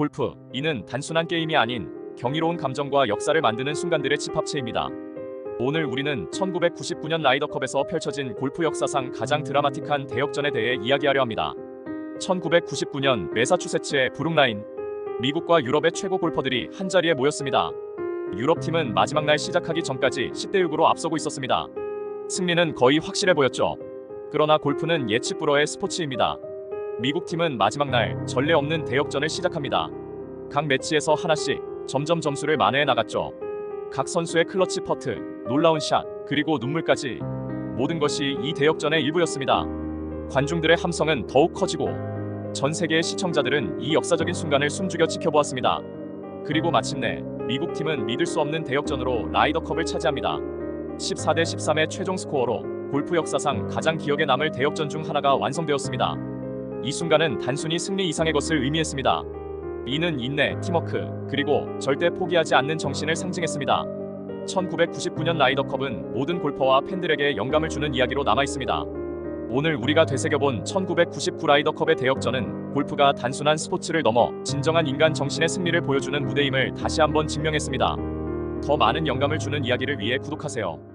골프, 이는 단순한 게임이 아닌 경이로운 감정과 역사를 만드는 순간들의 집합체입니다. 오늘 우리는 1999년 라이더컵에서 펼쳐진 골프 역사상 가장 드라마틱한 대역전에 대해 이야기하려 합니다. 1999년 매사추세츠의 브룩라인, 미국과 유럽의 최고 골퍼들이 한자리에 모였습니다. 유럽 팀은 마지막 날 시작하기 전까지 10대 6으로 앞서고 있었습니다. 승리는 거의 확실해 보였죠. 그러나 골프는 예측 불허의 스포츠입니다. 미국 팀은 마지막 날 전례 없는 대역전을 시작합니다. 각 매치에서 하나씩 점점 점수를 만회해 나갔죠. 각 선수의 클러치 퍼트, 놀라운 샷, 그리고 눈물까지 모든 것이 이 대역전의 일부였습니다. 관중들의 함성은 더욱 커지고 전 세계의 시청자들은 이 역사적인 순간을 숨죽여 지켜보았습니다. 그리고 마침내 미국 팀은 믿을 수 없는 대역전으로 라이더컵을 차지합니다. 14대 13의 최종 스코어로 골프 역사상 가장 기억에 남을 대역전 중 하나가 완성되었습니다. 이 순간은 단순히 승리 이상의 것을 의미했습니다. 이는 인내, 팀워크, 그리고 절대 포기하지 않는 정신을 상징했습니다. 1999년 라이더컵은 모든 골퍼와 팬들에게 영감을 주는 이야기로 남아 있습니다. 오늘 우리가 되새겨본 1999 라이더컵의 대역전은 골프가 단순한 스포츠를 넘어 진정한 인간 정신의 승리를 보여주는 무대임을 다시 한번 증명했습니다. 더 많은 영감을 주는 이야기를 위해 구독하세요.